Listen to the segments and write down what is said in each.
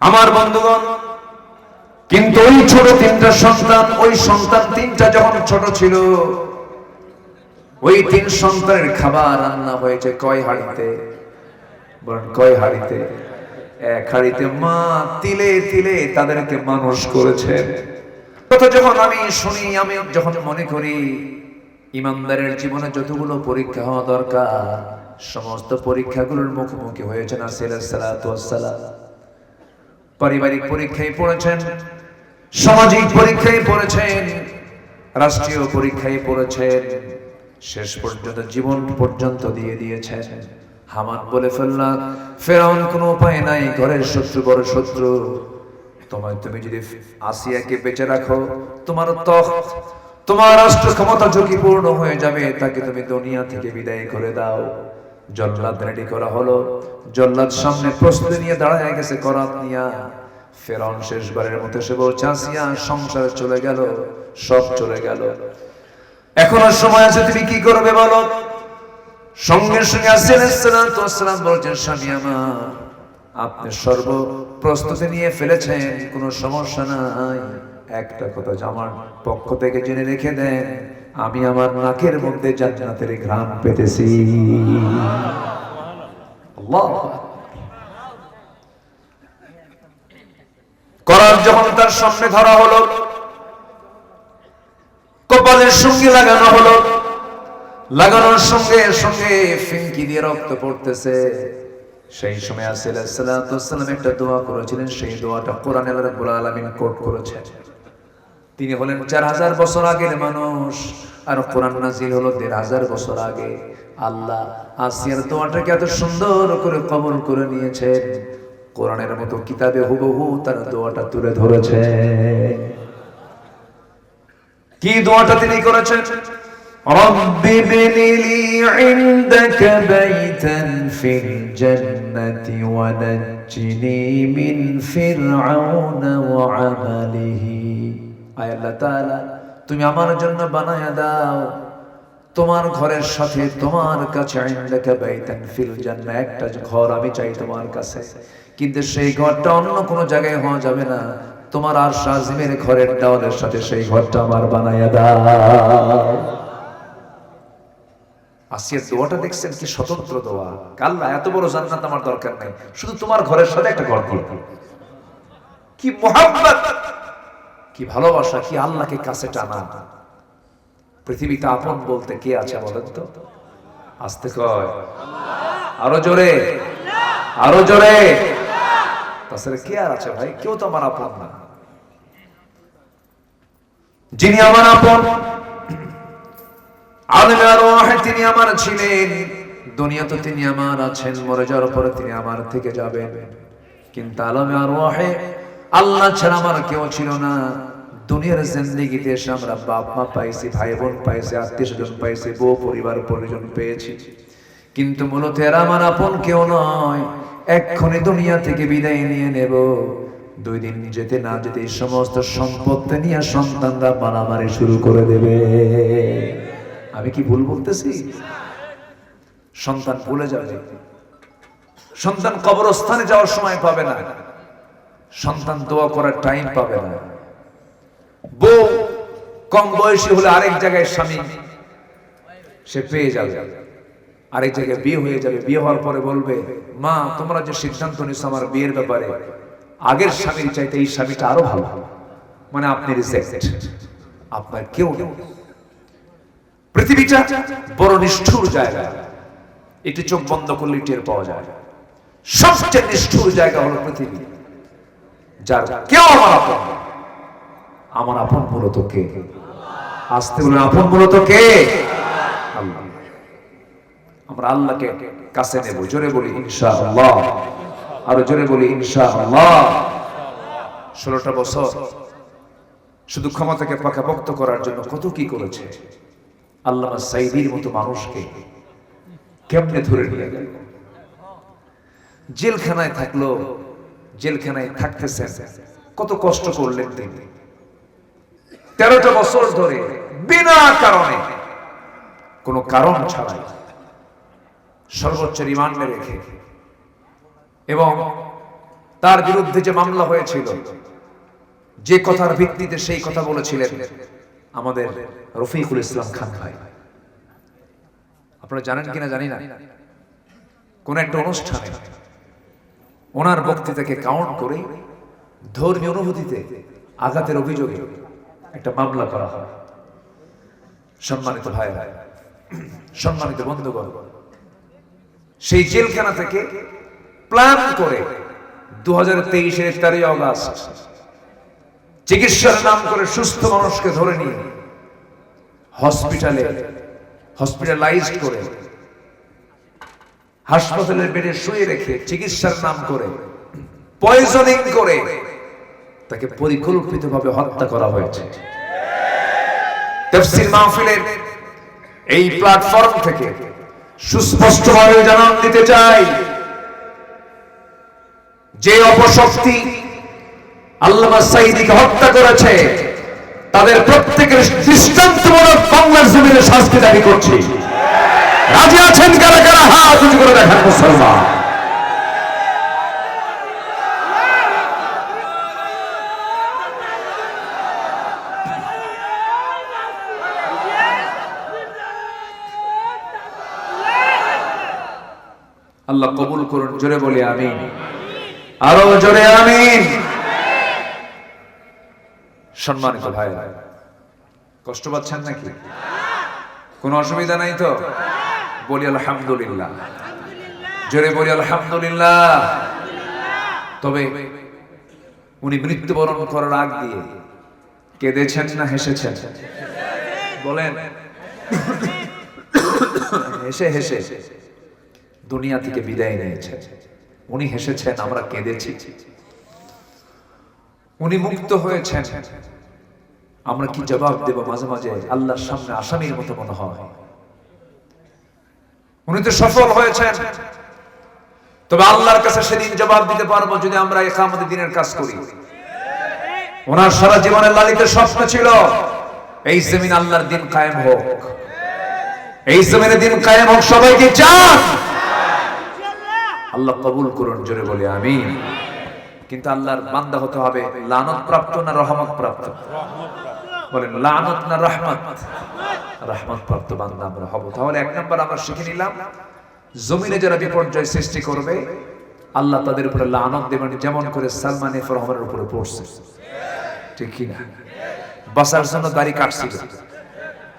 আমার বন্ধুগণ, কিন্তু ওই ছোট তিনটা সন্তান, ওই সন্তান তিনটা যখন ছোট ছিল, ওই তিন সন্তানের খাবার রান্না হয়েছে কয় হাড়িতে? কয় হাড়িতে? এক হাড়িতে মা তিলে তিলে তাদেরকে মানুষ করেছেন কথা যখন আমি শুনি, আমি যখন মনে করি, ইমানদারের জীবনে যতগুলো পরীক্ষা হওয়া দরকার, সমস্ত পরীক্ষাগুলোর মুখোমুখি হয়েছে না সালাম পারিবারিক পরীক্ষায় পড়েছেন, সামাজিক পরীক্ষায় পড়েছেন, রাষ্ট্রীয় পরীক্ষায় পড়েছেন, শেষ পর্যন্ত জীবন পর্যন্ত দিয়ে দিয়েছেন। হামান বলে ফেললাম ফেরাউন কোনো উপায় নাই, ঘরের শত্রু বড় শত্রু। তোমার তুমি যদি আসিয়াকে বেঁচে রাখো, তোমার তখ, তোমার রাষ্ট্র ক্ষমতা ঝুঁকিপূর্ণ হয়ে যাবে, তাকে তুমি দুনিয়া থেকে বিদায় করে দাও। জল্লাদ রেডি করা হলো। জল্লাদ সামনে প্রস্তুতি নিয়ে দাঁড়ায় গেছে করাত নিয়া ফেরাউন শেষবারের মতো সে বলছে আসিয়া সংসারে চলে গেল, সব চলে গেল। এখনও সময় আছে, তুমি কি করবে বলো? সঙ্গে সঙ্গে আসসালাম বলছেন, স্বামী আমার, আপনি সর্ব প্রস্তুতি নিয়ে ফেলেছেন, কোনো সমস্যা নাই। একটা কথা যে আমার পক্ষ থেকে জেনে রেখে দেন আমি আমার নাকের মধ্যে জান্নাতের ঘ্রাণ পেতেছি। করার যখন তার সামনে ধরা হলো, কপালের সঙ্গে লাগানো হলো, লাগানোর সঙ্গে সঙ্গে ফিঙ্কি দিয়ে রক্ত পড়তেছে। সেই সময় আসসালাম একটা দোয়া করেছিলেন, সেই দোয়াটা কোরআন রাব্বুল আলামিন কোট করেছেন। তিনি হলেন চার হাজার বছর আগের মানুষ আর কোরআন নাজিল হলো দেড় হাজার বছর আগে আল্লাহ আসিয়ার দোয়াটাকে এত সুন্দর করে কবল করে নিয়েছেন কোরআনের মতো কিতাবে হুবহু তার দোয়াটা তুলে ধরেছে কি দোয়াটা তিনি করেছেন رب ابن لي عندك بيتا في الجنة ونجني من فرعون وعمله আয় আল্লাহ তুমি আমার জন্য বানায়া দাও। তোমার ঘরের সাথে তোমার কাছে ইনদাকা বাইতান ফিল একটা ঘর আমি চাই তোমার কাছে। কিন্তু সেই ঘরটা অন্য কোনো জায়গায় হওয়া যাবে না। তোমার আর শাজিমের ঘরের দেওয়ালের সাথে সেই ঘরটা আমার বানায়া দাও। আসিয়ার দোয়াটা দেখছেন কি স্বতন্ত্র দোয়া? কাল্লা, এত বড় জান্নাত আমার দরকার নাই। শুধু তোমার ঘরের সাথে একটা ঘর দিয়ে কি মোহাম্মত কি ভালোবাসা, কি আল্লাহকে কাছে টানা? পৃথিবীতে আপন বলতে কে আছে বলেন তো? আসতে কয়। আরও জোরে। আরও জোরে। তাছাড়া কে আর আছে ভাই? কেউ তো আমার আপন না। যিনি আমার আপন তিনি আমার ছিলেন। দুনিয়া তো তিনি আমার আছেন, মরে যাওয়ার পরে তিনি আমার থেকে যাবেন। কিন্তু আলমে আরওয়াহে আল্লাহ ছাড়া আমার কেউ ছিল না। দুনিয়ার জিন্দেগিতে এসে আমরা বাপ মা পাইছি ভাই বোন পাইছি, আত্মীয় স্বজন পাইছি, বউ পরিবার পরিজন পেয়েছি। কিন্তু মূলত এরা আমার আপন কেউ নয়। এক্ষণে দুনিয়া থেকে বিদায় নিয়ে নেব। দুই দিন যেতে না যেতে এই সমস্ত সম্পত্তি নিয়ে সন্তানরা মারামারি শুরু করে দেবে। আমি কি ভুল বলতেছি? সন্তান ভুলে যাবে সন্তান কবরস্থানে যাওয়ার সময় পাবে না। সন্তান দোয়া করার টাইম পাবে না। বউ কম বয়সী হলে আরেক জায়গায় স্বামী, সে পেয়ে যাবে। আরেক জায়গায় বিয়ে হয়ে যাবে। বিয়ে হওয়ার পরে বলবে, মা, তোমরা যে সিদ্ধান্ত নিছো আমার বিয়ের ব্যাপারে, আগের স্বামীর চাইতে এই স্বামীটা আরও ভালো। মানে আপনি আপনার কেউ নেই। পৃথিবীটা বড় নিষ্ঠুর জায়গা। একটি চোখ বন্ধ করলে টের পাওয়া যায়। সবচেয়ে নিষ্ঠুর জায়গা হলো পৃথিবী। যার কেউ আমার আপন। আমার আপন মূলত কে? আসতে বলে আপন মূলত কে? আমরা আল্লাহকে কাছে নেব, জোরে বলি ইনশা আল্লাহ আরও জোরে বলি ইনশা আল্লাহ ষোলোটা বছর শুধু ক্ষমতাকে পাকাপোক্ত করার জন্য কত কি করেছে? আল্লাহ সাইদির মতো মানুষকে কেমনে ধরে নিয়ে গেল? জেলখানায় থাকল জেলখানায় থাকতেছেন। কত কষ্ট করলেন তিনি। তেরোটা বছর ধরে বিনা কারণে কোনো কারণ ছাড়াই সর্বোচ্চ রিমান্ডে রেখে এবং তার বিরুদ্ধে যে মামলা হয়েছিল, যে কথার ভিত্তিতে সেই কথা বলেছিলেন আমাদের রফিকুল ইসলাম খান ভাই। আপনারা জানেন কিনা জানি না। কোন একটা অনুষ্ঠানে ওনার বক্তৃতাকে কাউন্ট করে ধর্মীয় অনুভূতিতে আঘাতের অভিযোগে একটা মামলা করা হয়। সম্মানিত ভাই, সম্মানিত বন্ধুগণ, সেই জেলখানা থেকে প্ল্যান করে দু হাজার তেইশের তেরোই অগাস্ট চিকিৎসার নাম করে সুস্থ মানুষকে ধরে নিয়ে হসপিটালে হসপিটালাইজড করে হাসপাতালের বেডে শুয়ে রেখে চিকিৎসার নাম করে পয়জনিং করে, তাকে পরিকল্পিতভাবে হত্যা করা হয়েছে। তাফসীর মাহফিলের এই প্ল্যাটফর্ম থেকে সুস্পষ্টভাবে জানান দিতে চাই, যে অপশক্তি আল্লামা সাইদিকে হত্যা করেছে, তাদের প্রত্যেকের দৃষ্টান্তমূলক বাংলার জমিনে শাস্তি দাবি করছি। রাজি আছেন কারা কারা? হাত উঁচু করে দেখেন মুসলমান। আল্লাহ কবুল করুন, জোরে বলে আমিন। আরও জোরে আমিন। সম্মানিত ভাই কষ্ট পাচ্ছেন নাকি? কোনো অসুবিধা নাই তো? বলি আলহামদুলিল্লাহ। জোরে বলি আলহামদুলিল্লাহ। তবে উনি মৃত্যুবরণ করার আগ দিয়ে কেঁদেছেন না হেসেছেন? বলেন। হেসে হেসে দুনিয়া থেকে বিদায় নিয়েছেন। উনি হেসেছেন, আমরা কেঁদেছি। উনি মুক্ত হয়েছেন। আমরা কি জবাব দেব মাঝে মাঝে? আল্লাহর সামনে আসামির মতো মনে হয়। উনি তো সফল হয়েছেন। তবে আল্লাহর কাছে সেদিন জবাব দিতে পারব যদি আমরা একামতে দিনের কাজ করি। ওনার সারা জীবনের লালিত স্বপ্ন ছিল, এই জমিন আল্লাহর দিন কায়েম হোক। এই জমিনে দিন কায়েম হোক, সবাইকে চান আল্লাহ কবুল করুন, জোরে বলে আমি কিন্তু আল্লাহর বান্দা হতে হবে, লানত প্রাপ্ত না রহমত প্রাপ্ত? বলেন, লানত না রহমত? রহমত প্রাপ্ত বান্দা আমরা হব। তাহলে এক নম্বর আমরা শিখে নিলাম, জমিনে যারা বিপর্যয় সৃষ্টি করবে, আল্লাহ তাদের উপরে লানত দেবেন যেমন করে সালমান এফ উপরে পড়ছে। ঠিক কি না? বাসার জন্য দাড়ি কাটছিল।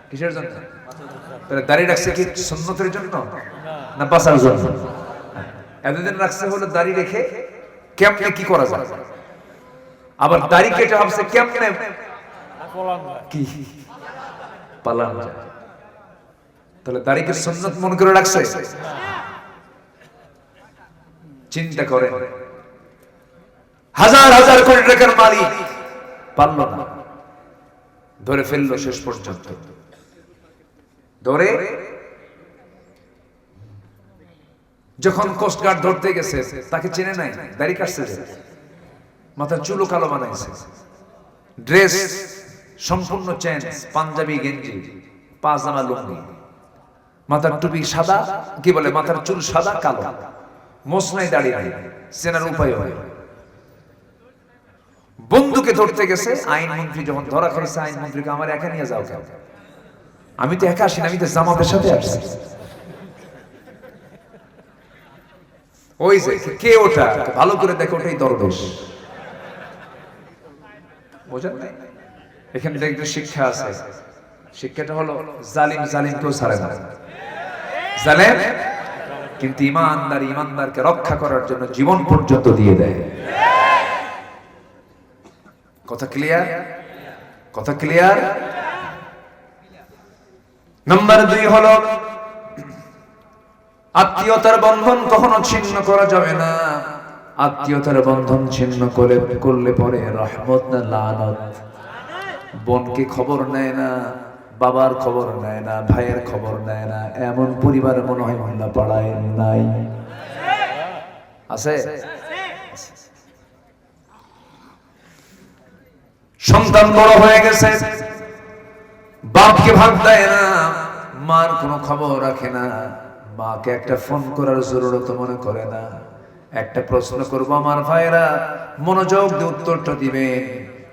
কিসের জন্য? তাহলে দাড়ি রাখছে কি সুন্নতের জন্য, না বাসার জন্য? এতদিন রাখছে হলো দাড়ি রেখে কেমনে কি করা যায়? আবার দাড়ি কেটে ভাবছে কেমনে চিন্তা করেন হাজার হাজার কোটি টাকার মালিক না ধরে ফেলল শেষ পর্যন্ত ধরে যখন কোস্টগার্ড ধরতে গেছে তাকে চেনে নাই দাড়ি কাটছে যে। মাথার চুলো কালো বানাইছে ড্রেস সম্পূর্ণ চেঞ্জ, পাঞ্জাবি গেঞ্জি, পাজামা লুঙ্গি। মাথার টুপি সাদা, কি বলে, মাথার চুল সাদা, কালো। মোসনাই দাঁড়িয়ে নাই, চেনার উপায় হয় বন্ধুকে ধরতে গেছে, আইন মন্ত্রী যখন ধরা খাইছে আইন মন্ত্রীকে আমার একা নিয়ে যাও কেউ আমি তো একা আসি আমি তো জামাতের সাথে আসছি ওই যে, কে ওটা? ভালো করে দেখো, ওটাই দরবেশ। বোঝেন নাই? এখানে দেখতে শিক্ষা আছে, শিক্ষাটা হলো জালিম জালিম কেউ ছাড়ে না। জালেম কিন্তু ইমানদার, ইমানদারকে রক্ষা করার জন্য জীবন পর্যন্ত দিয়ে দেয়। কথা ক্লিয়ার কথা ক্লিয়ার নাম্বার দুই হলো, আত্মীয়তার বন্ধন কখনো ছিন্ন করা যাবে না। আত্মীয়তার বন্ধন ছিন্ন করে, করলে পরে রহমত না লানত। বোনকে খবর নেয় না, বাবার খবর নেয় না, ভাইয়ের খবর নেয় না, এমন পরিবার মনে হয় মহিলা পাড়ায় নাই। আছে? সন্তান বড় হয়ে গেছে, বাপকে ভাগ দেয় না, মার কোনো খবর রাখে না, মাকে একটা ফোন করার জরুরত মনে করে না। একটা প্রশ্ন করব, আমার ভাইরা মনোযোগ দিয়ে উত্তরটা দিবেন।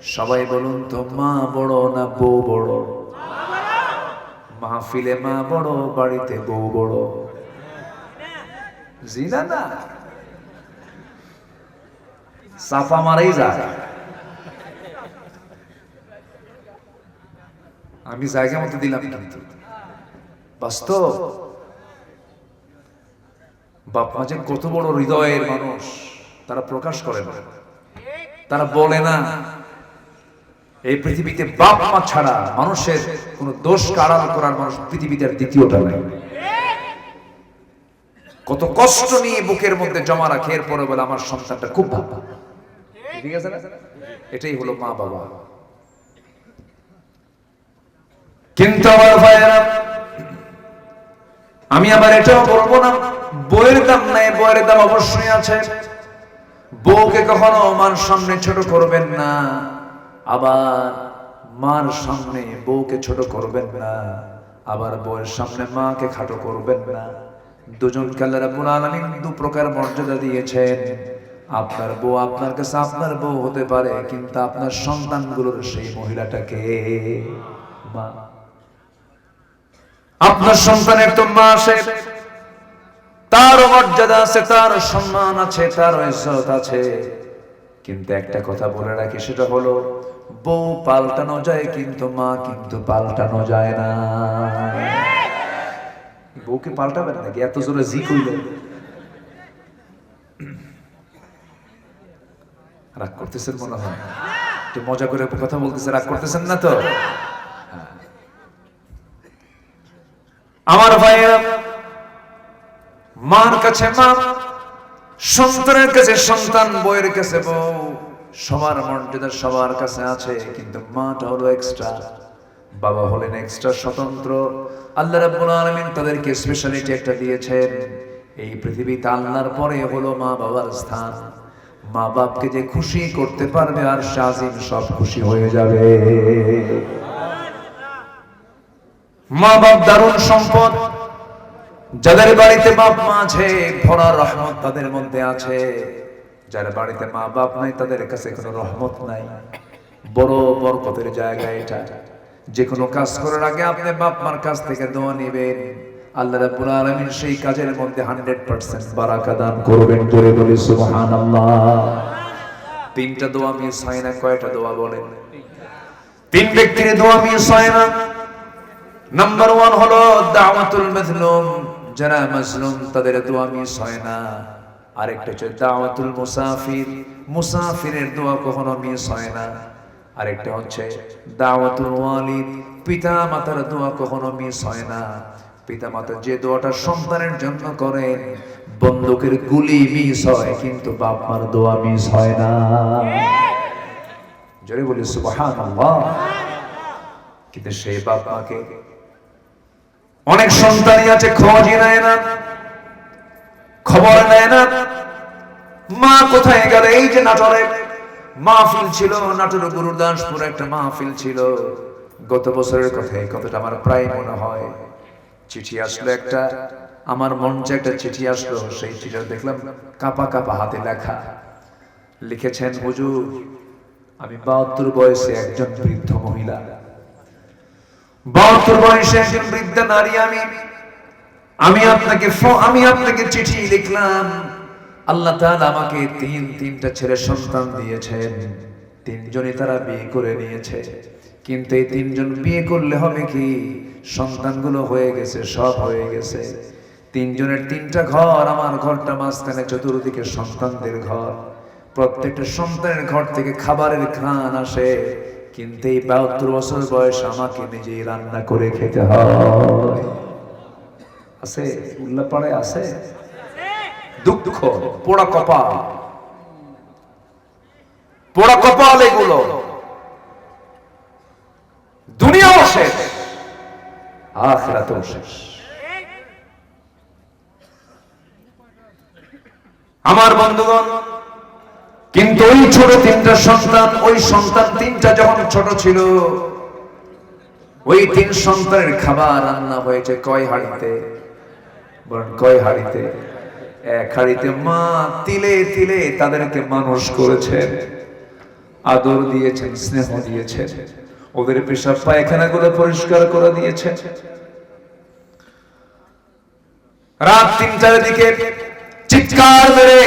সবাই বলুন তো, মা বড় না বউ বড়? মাহফিলে মা বড়, বাড়িতে বউ বড়? জি না না? সাফা মারাই যায়। আমি জায়গা মতো দিলাম কিন্তু। বাস্তব? বাপ মা যে কত বড় হৃদয়ের মানুষ, তারা প্রকাশ করে না। তারা বলে না এই পৃথিবীতে বাপ মা ছাড়া মানুষের কোন দোষ আড়াল করার মানুষ পৃথিবীতে দ্বিতীয়টা নাই। কত কষ্ট নিয়ে বুকের মধ্যে জমা রাখে, এরপরে বলে, আমার সন্তানটা খুব ভালো। ঠিক আছে না? এটাই হলো মা বাবা। কিন্তু আমার ভাইয়েরা, আমি আবার এটাও বলব না, বইয়ের দাম নাই, বইয়ের দাম অবশ্যই আছে। বউকে কখনো আমার সামনে ছোট করবেন না। আবার মার সামনে বউকে ছোট করবেন না, আবার বউয়ের সামনে মাকে খাটো করবেন না। দুজন কাল্লা রাব্বুল আলামিন দু প্রকার মর্যাদা দিয়েছেন। আপনার বউ আপনার কাছে আপনার বউ হতে পারে, কিন্তু আপনার সন্তানগুলোর সেই মহিলাটাকে মা। আপনার সন্তানের তো মা আসে তার মর্যাদা আছে তার সম্মান আছে তার ইজ্জত আছে। কিন্তু একটা কথা বলে রাখি, সেটা হলো বউ পাল্টানো যায়, কিন্তু মা কিন্তু পাল্টানো যায় না। বউকে পাল্টাবেন নাকি? এত জোরে জি কইলেন। রাগ করতেছেন মনে হয়। একটু মজা করে কথা বলতেছে, রাগ করতেছেন না তো? আমার ভাইয়েরা, মার কাছে মা, সন্তানের কাছে সন্তান বইয়ের কাছে বউ। সবার মর্যাদা সবার কাছে আছে, কিন্তু মাটা হলো এক্সট্রা বাবা হলেন এক্সট্রা স্বতন্ত্র। আল্লাহ রাব্বুল আলামিন তাদেরকে স্পেশালিটি একটা দিয়েছেন। এই পৃথিবীতে আল্লাহর পরে হলো মা বাবার স্থান। মা বাপকে যে খুশি করতে পারবে আর শাজিম সব খুশি হয়ে যাবে। মা বাপ দারুণ সম্পদ। যাদের বাড়িতে বাপ মা আছে, ভরা রহমত তাদের মধ্যে আছে। যার বাড়িতে মা বাপ নাই, তাদের কাছে কোনো রহমত নাই। বড় বরকতের জায়গা এটা। যে কোনো কাজ করার আগে আপনি বাপ মার কাছ থেকে দোয়া নেবেন। আল্লাহ রাব্বুল আলামিন সেই কাজের মধ্যে 100% বারাকা দান করবেন। জোরে বলি, সুবহানাল্লাহ। তিনটা দোয়া মিস হয় না, কয়টা দোয়া বলেন? তিন ব্যক্তির দোয়া মিস হয় না। নাম্বার ওয়ান হলো দাওয়াতুল মাজলুম। যারা মাজলুম, তাদের দোয়া মিস হয় না। আরেকটা হচ্ছে দাওয়াতুল মুসাফির। মুসাফিরের দোয়া কখনো মিস হয় না। আরেকটা হচ্ছে দাওয়াতুল ওয়ালিদ। পিতা মাতার দোয়া কখনো মিস হয় না। পিতা মাতা যে দোয়াটা সন্তানের জন্য করেন, বন্দুকের গুলি মিস হয়, কিন্তু বাপ মার দোয়া মিস হয় না। জোরে বলি, সুবহানাল্লাহ। কিন্তু সেই বাপ মাকে অনেক সন্তানই আছে, খোঁজই নেয় না। খবর নেয় না। মা কোথায় গেল? এই যে নাটোরে। মাহফিল ছিল নাটোরে গুরুদাসপুর একটা মাহফিল ছিল। গত বছরের কথা, এই কথাটা আমার প্রায় মনে হয়। চিঠি আসলো একটা, আমার মঞ্চে একটা চিঠি আসলো। সেই চিঠিটা দেখলাম কাপা কাপা হাতে লেখা। লিখেছেন, হুজুর, আমি বাহাত্তর বয়সে একজন বৃদ্ধ মহিলা। বাহাত্তর বয়সে একজন বৃদ্ধা নারী আমি। আমি আপনাকে আমি আপনাকে চিঠি লিখলাম। আল্লাহ তাআলা আমাকে তিন, তিনটা ছেলে সন্তান দিয়েছেন। তিনজনই তারা বিয়ে করে নিয়েছে। কিন্তু এই তিনজন বিয়ে করলে হবে কি? সন্তানগুলো হয়ে গেছে, সব হয়ে গেছে। তিনজনের তিনটা ঘর, আমার ঘরটা মাঝখানে চতুর্দিকে সন্তানদের ঘর। প্রত্যেকটা সন্তানের ঘর থেকে খাবারের ঘ্রাণ আসে। কিন্তু এই বাহাত্তর বছর বয়স আমাকে নিজেই রান্না করে খেতে হয়। আছে উল্লাপাড়ে আছে? দুঃখ, পোড়া কপাল। পোড়া কপাল এগুলো। দুনিয়াও শেষ, আখরাতেও শেষ। আমার বন্ধুগণ, কিন্তু ওই ছোট তিনটা সন্তান, ওই সন্তান তিনটা যখন ছোট ছিল, ওই তিন সন্তানের খাবার রান্না হয়েছে কয় হাড়িতে? কয় হাড়িতে? এক হাড়িতে মা তিলে তিলে তাদেরকে মানুষ করেছেন আদর দিয়েছেন, স্নেহ দিয়েছেন, ওদের পেশাব পায়খানা গুলো পরিষ্কার করে দিয়েছে। রাত তিনটার দিকে চিৎকার মেরে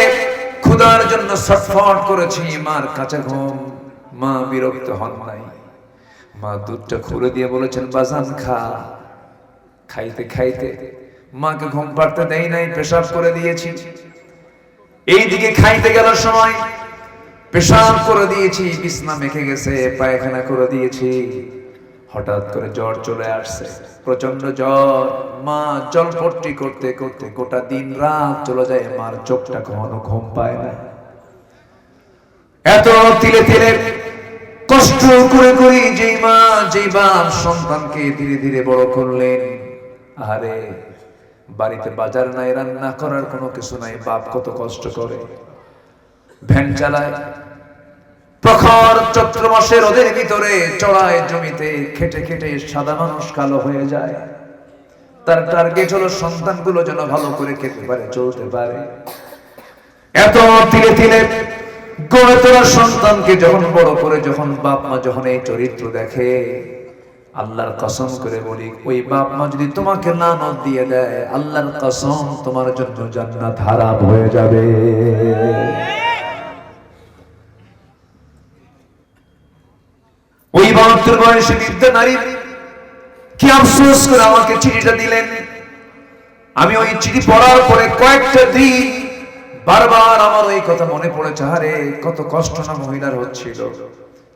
ক্ষুধার জন্য ছটফট করেছি, মার কাছে ঘুম, মা বিরক্ত হন নাই। মা দুধটা খুলে দিয়ে বলেছেন, বাজান খা। খাইতে খাইতে মাকে ঘুম পাড়তে দেই নাই, পেশাব করে দিয়েছি। এইদিকে খাইতে গেল সময়, পেশাব করে দিয়েছি, বিছনা মেখে গেছে, পায়খানা করে দিয়েছি। হঠাৎ করে জ্বর চলে আসছে প্রচণ্ড জ্বর। মা জলপট্টি করতে করতে গোটা দিন রাত চলে যায়, মার চোখটা কখনো ঘুম পায় না। এত তিলে তিলে কষ্ট করে করি যেই মা, যেই বাপ সন্তানকে ধীরে ধীরে বড় করলেন। আরে বাড়িতে বাজার নাই, রান্না করার কোনো কিছু নাই, বাপ কত কষ্ট করে। ভ্যান চালায়, প্রখর চৈত্র মাসের রোদের ভিতরে চড়ায় জমিতে, খেটে খেটে সাদা মানুষ কালো হয়ে যায়। তার টার্গেট হলো সন্তানগুলো যেন ভালো করে খেতে পারে, চলতে পারে। এত তিলে তিলে গড়ে তোলা সন্তানকে যখন বড় করে, যখন বাপ মা যখন এই চরিত্র দেখে আল্লাহর কসম করে বলি, ওই বাপ মা যদি তোমাকে লানত দিয়ে দেয়, আল্লাহর কসম তোমার জন্য জান্নাত হারাম হয়ে যাবে। ওই বয়সে বিদ্যা নারী কি আফসোস করে আমাকে চিঠিটা দিলেন? আমি ওই চিঠি পড়ার পরে কয়েকটা দিন বারবার আমার ওই কথা মনে পড়েছে, আরে কত কষ্ট না মহিলার হচ্ছিল।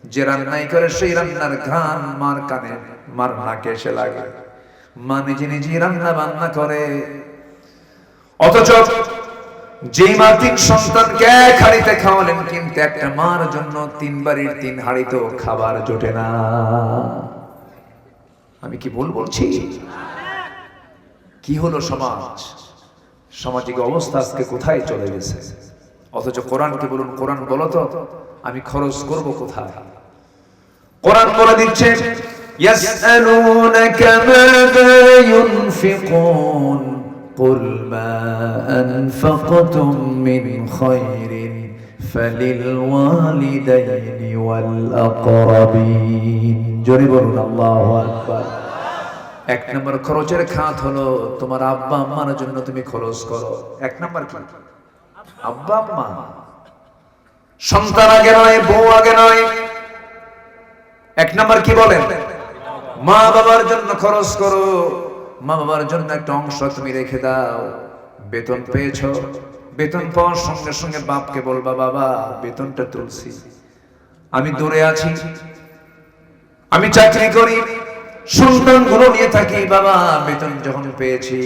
যে রান্নাই করে সেই রান্নার ঘ্রাণ মার কানে, মার নাকে এসে লাগে। মা নিজে নিজে রান্না বান্না করে। অথচ যেই মা তিন সন্তানকে এক হাড়িতে খাওয়ালেন কিন্তু একটা মার জন্য তিন বাড়ির তিন হাড়িতেও খাবার জোটে না। আমি কি ভুল বলছি? কি হলো সমাজ? সামাজিক অবস্থা আজকে কোথায় চলে গেছে? অথচ কোরআনকে বলুন, কোরআন বলো তো, আমি খরচ করব কোথায়? কোরআন বলে দিচ্ছে يسألونك ماذا ينفقون قل ما أنفقتم من خير فللوالدين والأقربين জোরে বলুন আল্লাহু আকবার এক নম্বর খরচের খাত হলো তোমার আব্বা আম্মার জন্য তুমি খরচ করো এক নম্বর কি আব্বা আম্মা সন্তান আগে নয় বউ আগে নয় এক নম্বর কি বলেন? মা বাবার জন্য খরচ করো। মা বাবার জন্য একটা অংশ তুমি রেখে দাও। বেতন পেয়েছ? বেতন পাওয়ার সঙ্গে সঙ্গে বাপকে বলবা, বাবা, বেতনটা তুলছি। আমি দূরে আছি। আমি চাকরি করি। সন্তানগুলো নিয়ে থাকি। বাবা, বেতন যখন পেয়েছি,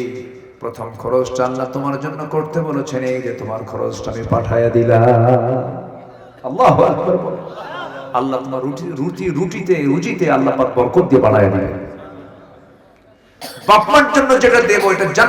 প্রথম খরচটা আল্লাহ তোমার জন্য করতে বলেছেন। এই যে তোমার খরচটা আমি পাঠাইয়া দিলাম। আল্লাহ আকবার বলো। আল্লাহ রুটি রুটি, রুটিতে রুচিতে আল্লাহ পাক বরকত দিয়ে বাড়ায় দেয় বাপমার জন্য যেটা দেবো, এটা জান